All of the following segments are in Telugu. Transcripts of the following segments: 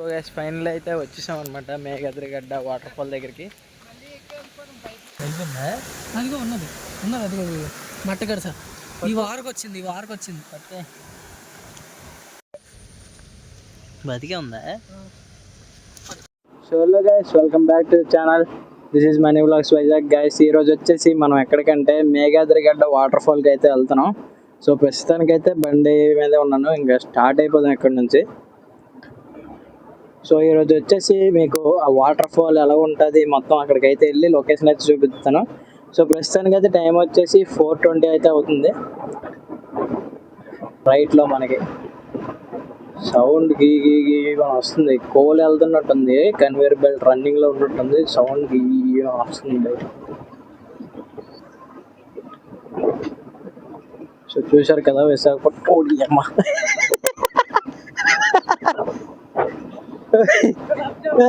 సో గైస్ ఫైనల్ అయితే వచ్చేసాం అనమాట మేఘద్రిగడ్డ వాటర్ ఫాల్ దగ్గరికి. అదిగో ఉన్నది. ఉన్నది అదిగో. మట్టగడ సార్. ఈ వారకు వచ్చింది ఈ వారకు వచ్చింది పట్టే. బతికే ఉందా? Hello guys welcome back to channel this is Mani vlogs Vizag guys ఈ రోజు వచ్చేసి మనం ఎక్కడికంటే మేఘాద్రిగడ్డ వాటర్ ఫాల్కి అయితే వెళ్తున్నాం. సో ప్రస్తుతానికైతే బండి మీదే ఉన్నాను. ఇంకా స్టార్ట్ అయిపోదాం ఇక్కడ నుంచి. సో ఈ రోజు వచ్చేసి మీకు ఆ వాటర్ ఫాల్ ఎలా ఉంటుంది మొత్తం అక్కడికి అయితే వెళ్ళి లొకేషన్ అయితే చూపిస్తాను. సో ప్రస్తుతానికి అయితే టైం వచ్చేసి ఫోర్ ట్వంటీ అయితే అవుతుంది. రైట్లో మనకి సౌండ్ గీ గీ గీ అని వస్తుంది. కోల్ వెళ్తున్నట్టుంది కన్వేర్ బెల్ట్ రన్నింగ్లో ఉన్నట్టుంది. సౌండ్ గీ వస్తుంది. సో చూశారు కదా విశాఖపట్నం. ఓడి అమ్మ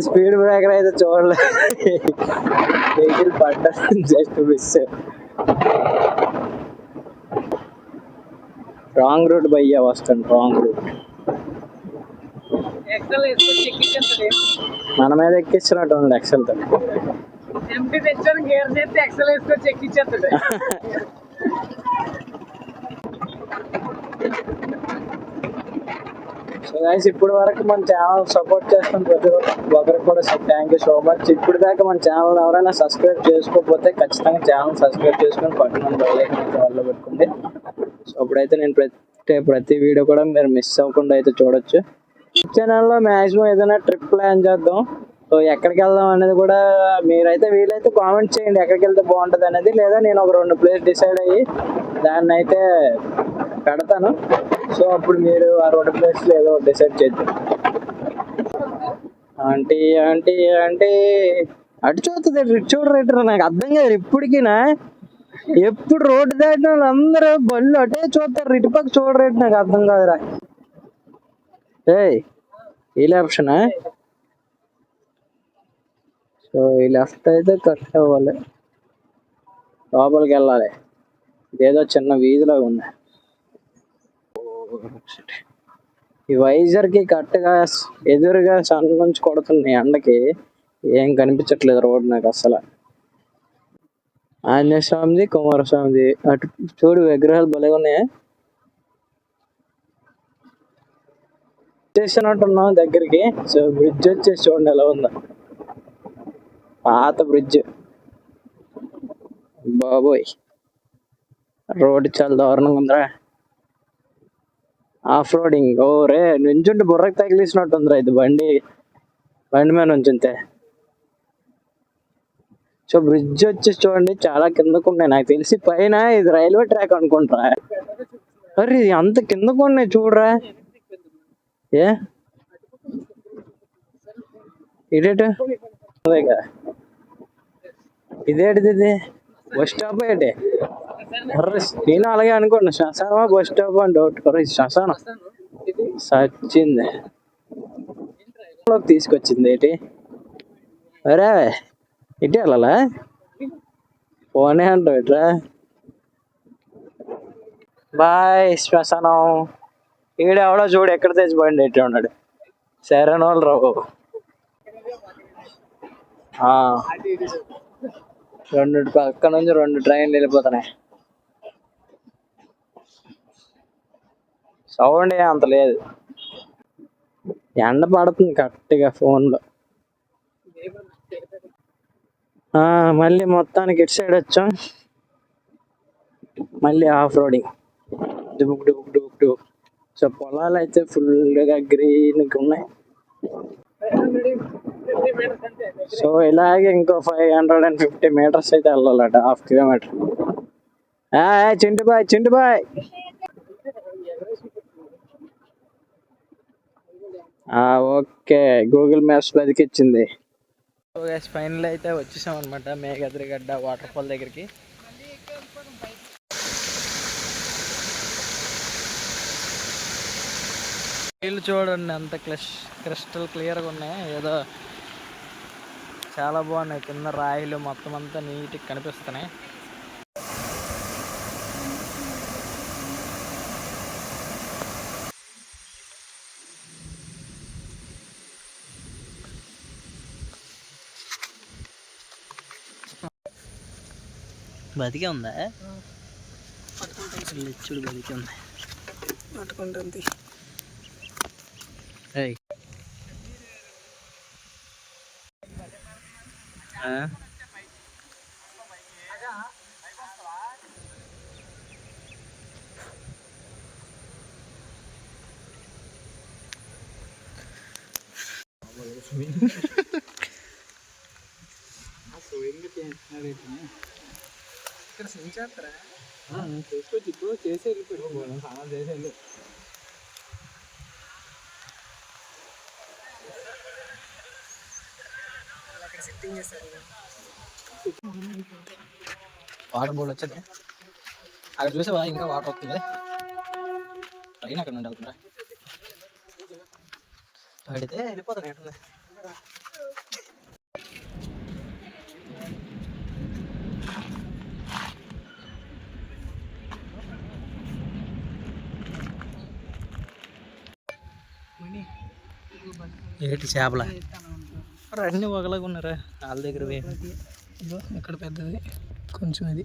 స్పీడ్ బ్రేకర్ అయితే చూడలేదు వెహికల్ పడ్డా జస్ట్ మిస్ రాంగ్ రూట్ భయ్యా వస్తాను రాంగ్ రూట్ ఎక్సల్ వేసుకొని ఎక్కించేస్తుంది మన మీద ఎక్కిస్తున్నట్టు ఉంది ఎక్సెల్ తో ఎంపీ గైస్ ఇప్పుడు వరకు మన ఛానల్ సపోర్ట్ చేస్తున్న ప్రతి ఒక్కరికి కూడా థ్యాంక్ యూ సో మచ్ ఇప్పుడు దాకా మన ఛానల్ ఎవరైనా సబ్స్క్రైబ్ చేసుకోకపోతే ఖచ్చితంగా ఛానల్ సబ్స్క్రైబ్ చేసుకొని పక్కన వాళ్ళు పెట్టుకుంటే సో అప్పుడైతే నేను ప్రతి ప్రతి వీడియో కూడా మీరు మిస్ అవ్వకుండా అయితే చూడొచ్చు. ఛానల్లో మ్యాక్సిమం ఏదైనా ట్రిప్ ప్లాన్ చేద్దాం. సో ఎక్కడికి వెళ్దాం అనేది కూడా మీరైతే వీలైతే కామెంట్ చేయండి. ఎక్కడికి వెళ్తే బాగుంటుంది అనేది. లేదా నేను ఒక రెండు ప్లేస్ డిసైడ్ అయ్యి దాన్ని అయితే పెడతాను. సో అప్పుడు మీరు ఆ రెండు ప్లేస్లు ఏదో డిసైడ్ చేద్దాం. Aunty aunty aunty. అటు చూస్తుంది ఇటు నాకు అర్థం కాదు ఇప్పటికినా. ఎప్పుడు రోడ్డు దాటిన వాళ్ళు అందరూ బళ్ళు అటే చూస్తారు ఇటుపక్క చూడరేటు నాకు అర్థం కాదురా. ఏయ్ ఈ ఆప్షనా సో ఈ లెఫ్ట్ అయితే కట్ అవ్వాలి. లోపలికి వెళ్ళాలి. ఇదేదో చిన్న వీధిలో ఉంది. ఈ వైజర్కి కరెక్ట్గా ఎదురుగా సన్ నుంచి కొడుతున్న ఎండకి ఏం కనిపించట్లేదు రోడ్ నాకు అసలు. ఆంజనేయ స్వామిది కుమారస్వామిది అటు చూడు విగ్రహాలు భలే ఉన్నాయి. చేసినట్టున్నాం దగ్గరికి. సో బ్రిడ్జ్ వచ్చేసి చూడండి ఎలా ఉందా. పాత బ్రిడ్జ్ బాబోయ్. రోడ్ చాలా దారుణంగా ఉందిరా. ఆఫ్ రోడింగ్ ఓ రే నుంచుంటే బుర్రకు తగిలిసినట్టుందిరా ఇది బండి. బండి మీద నుంచుంటే. సో బ్రిడ్జ్ వచ్చి చూడండి చాలా కిందకు ఉన్నాయి. నాకు తెలిసి పైన ఇది రైల్వే ట్రాక్ అనుకుంటా. అరే ఇది అంత కిందకు ఉన్నాయి చూడరా. ఏ? ఇదేటు? ఇదేటిది ఇది? బస్ స్టాప్ ఏంటి? నేను అలాగే అనుకోండి శ్మశానమా బస్ స్టాప్ అని డౌట్ అరే శ్మశానం సచ్చింది తీసుకొచ్చింది ఏంటి? అరే ఇటు వెళ్ళాలా? ఫోనే అంటావు ఇట్రా బాయ్ శ్మశానం ఈడెవడో చూడు ఎక్కడ తెచ్చిపోయింది ఎట్లా ఉన్నాడు. సరైన వాళ్ళు రావు ఆ, రెండు పక్క నుంచి రెండు ట్రైన్లు వెళ్ళిపోతున్నాయి. సౌండ్ అంత లేదు. ఎండ పడుతుంది కరెక్ట్గా ఫోన్లో. ఆ, మళ్ళీ మొత్తానికి ఇటు సైడ్ వచ్చాం. మళ్ళీ ఆఫ్ రోడింగ్. డుబుక్ డుబుక్ డుబుక్ డుబుక్. సో పొలాలు అయితే ఫుల్గా గ్రీన్గా ఉన్నాయి. సో ఇలాగే ఇంకో five hundred and fifty metres అయితే వెళ్ళాలట హాఫ్ కిలోమీటర్. చింటుబాయ్ బాయ్ చింటు బాయ్ ఓకే. గూగుల్ మ్యాప్స్ బతికిచ్చింది. ఫైనల్ అయితే వచ్చేసాం అనమాట మేఘద్రిగడ్డ వాటర్ ఫాల్ దగ్గరికి. నీళ్ళు చూడండి అంత క్లిష్ క్రిస్టల్ క్లియర్గా ఉన్నాయి. ఏదో చాలా బాగున్నాయి. కింద రాయిలు మొత్తం అంతా నీట్గా కనిపిస్తున్నాయి. బతికే ఉందా? లెచ్చుడు బతికే ఉంది? పట్టుకుంటుంది. ఆ? ఇక్కడ స్విమ్ చేస్తారా చూసుకోవచ్చు ఇప్పుడు చేసి వెళ్ళిపోయి స్నానం చేసి వెళ్ళు అక్కడ సెట్టింగ్ చేస్తారు. వాటర్ బోర్డు వచ్చింది. అక్కడ చూసావా? ఇంకా వాటర్ వస్తుంది. ట్రైన్ అక్కడ నుండి వెళ్తుందా? పడితే వెళ్ళిపోతాను ఎట్లా ఏంటి చేపల? అన్నీ ఒకలాగా ఉన్నారా వాళ్ళ దగ్గర ఇక్కడ పెద్దది. కొంచెం ఇది.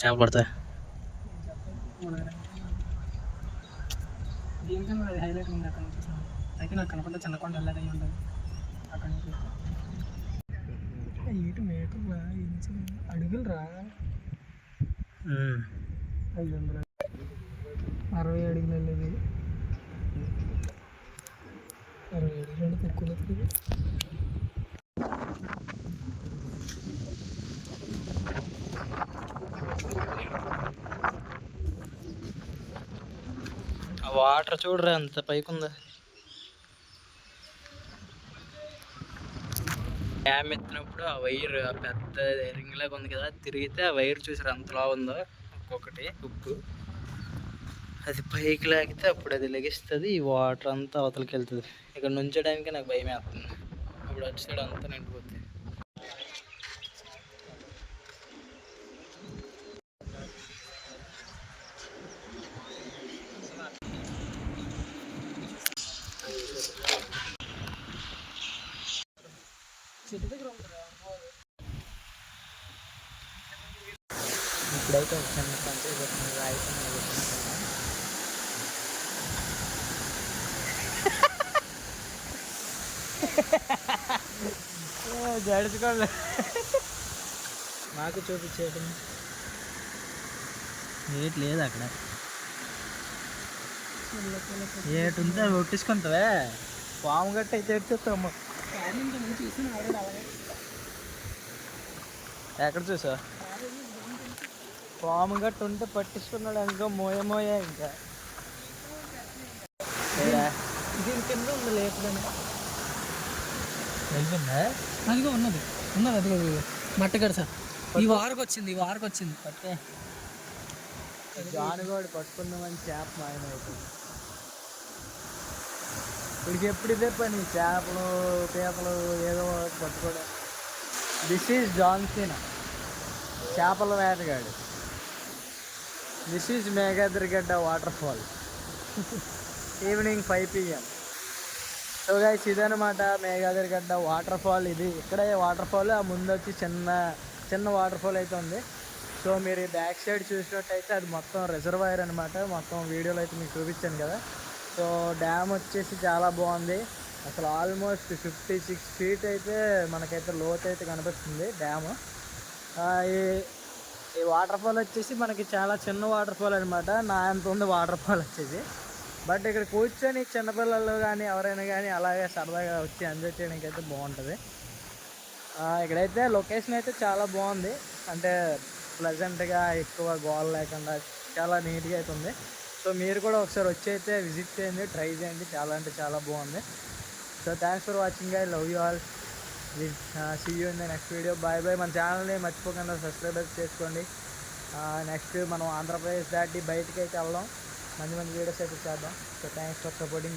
చేప పడతా. దీనికన్నా హైలైట్ ఉంది అక్కడ నుంచి అయితే నాకు కనపడ్డ చిన్నకొండ వెళ్ళాలి అయి ఉంటుంది అక్కడ నుంచి ఏటు మేకలా? ఇంచు. అడుగులు రా ఐదు వందలు. అరవై అడుగులు వెళ్ళేది అరవై అడుగులు అంటే తక్కువ లేదు ఆ వాటర్ చూడరా ఎంత పైకి ఉందా డ్యామ్ ఎత్తినప్పుడు ఆ వైర్ ఆ పెద్ద రింగ్ లాగా ఉంది కదా తిరిగితే ఆ వైర్ చూసారు అంతలా ఉందో ఒక్కొక్కటి ఉప్పు. అది పైకి లాగితే అప్పుడు అది లెగిస్తుంది ఈ వాటర్ అంతా అవతలకి వెళ్తుంది. ఇక్కడ నుంచడానికి నాకు భయం వేస్తుంది. అప్పుడు అటు సైడ్ అంతా నిండిపోతుంది. ఇప్పుడైతే ఒక చిన్న పంచాయతీ రాయితం జడుచుకోండి నాకు చూపించేది ఏటి లేదు అక్కడ. ఏటి ఉంటే అవి ఒట్టించుకుంటావే? పాము గట్ట అయితే అలాగే ఎక్కడ చూసా పాము గట్ట ఉంటే పట్టించుకున్నాడు ఇంకా మోయ మోయ ఇంకా? దీని కింద ఉంది లేకపోతే వెళ్ళిందా అదిగో ఉన్నది. ఉన్నది అదిగో మట్టగడ సార్. ఈ వారకు వచ్చింది ఈ వారకు వచ్చింది పట్టే జానుగోడు పట్టుకుందామని చేప మాయమైపోయింది. ఇక్కడికి ఎప్పుడు ఇదే పని? చేపలు పీపలు ఏదో పట్టుకోవడం. దిస్ ఈజ్ జాన్సీనా చేపల వేటగాడు. This is Meghadrigedda waterfall evening five PM so guys ఇదనమాట మేఘాద్రిగడ్డ వాటర్ ఫాల్ ఇది. ఇక్కడ వాటర్ ఫాల్ ఆ ముందు వచ్చి చిన్న చిన్న వాటర్ ఫాల్ అయితే ఉంది. సో మీరు బ్యాక్ సైడ్ చూసినట్టయితే అది మొత్తం రిజర్వాయర్ అనమాట మొత్తం వీడియోలో అయితే మీకు చూపించాను కదా. సో డ్యామ్ వచ్చేసి చాలా బాగుంది. అసలు ఆల్మోస్ట్ ఫిఫ్టీ సిక్స్ ఫీట్ అయితే మనకైతే లోత్ అయితే కనిపిస్తుంది డ్యామ్ ఈ ఈ వాటర్ ఫాల్ వచ్చేసి మనకి చాలా చిన్న వాటర్ ఫాల్ అనమాట నా ఎంత ఉంది వాటర్ ఫాల్ వచ్చేసి. బట్ ఇక్కడ కూర్చొని చిన్నపిల్లలు కానీ ఎవరైనా కానీ అలాగే సరదాగా వచ్చి ఎంజాయ్ చేయడానికి అయితే బాగుంటుంది ఇక్కడైతే లొకేషన్ అయితే చాలా బాగుంది. అంటే ప్లెజెంట్గా ఎక్కువ గోల్ లేకుండా చాలా నీట్గా అయితే ఉంది సో మీరు కూడా ఒకసారి వచ్చి అయితే విజిట్ చేయండి ట్రై చేయండి. చాలా అంటే చాలా బాగుంది. So thanks for watching I love you all see you in the next video bye bye మన ఛానల్ని మర్చిపోకుండా సబ్స్క్రైబ్ చేసుకోండి నెక్స్ట్ మనం ఆంధ్రప్రదేశ్ దాటి బయటకి అయితే వెళ్దాం. మంచి మంచి వీడియోస్ అయితే చేద్దాం. So thanks for supporting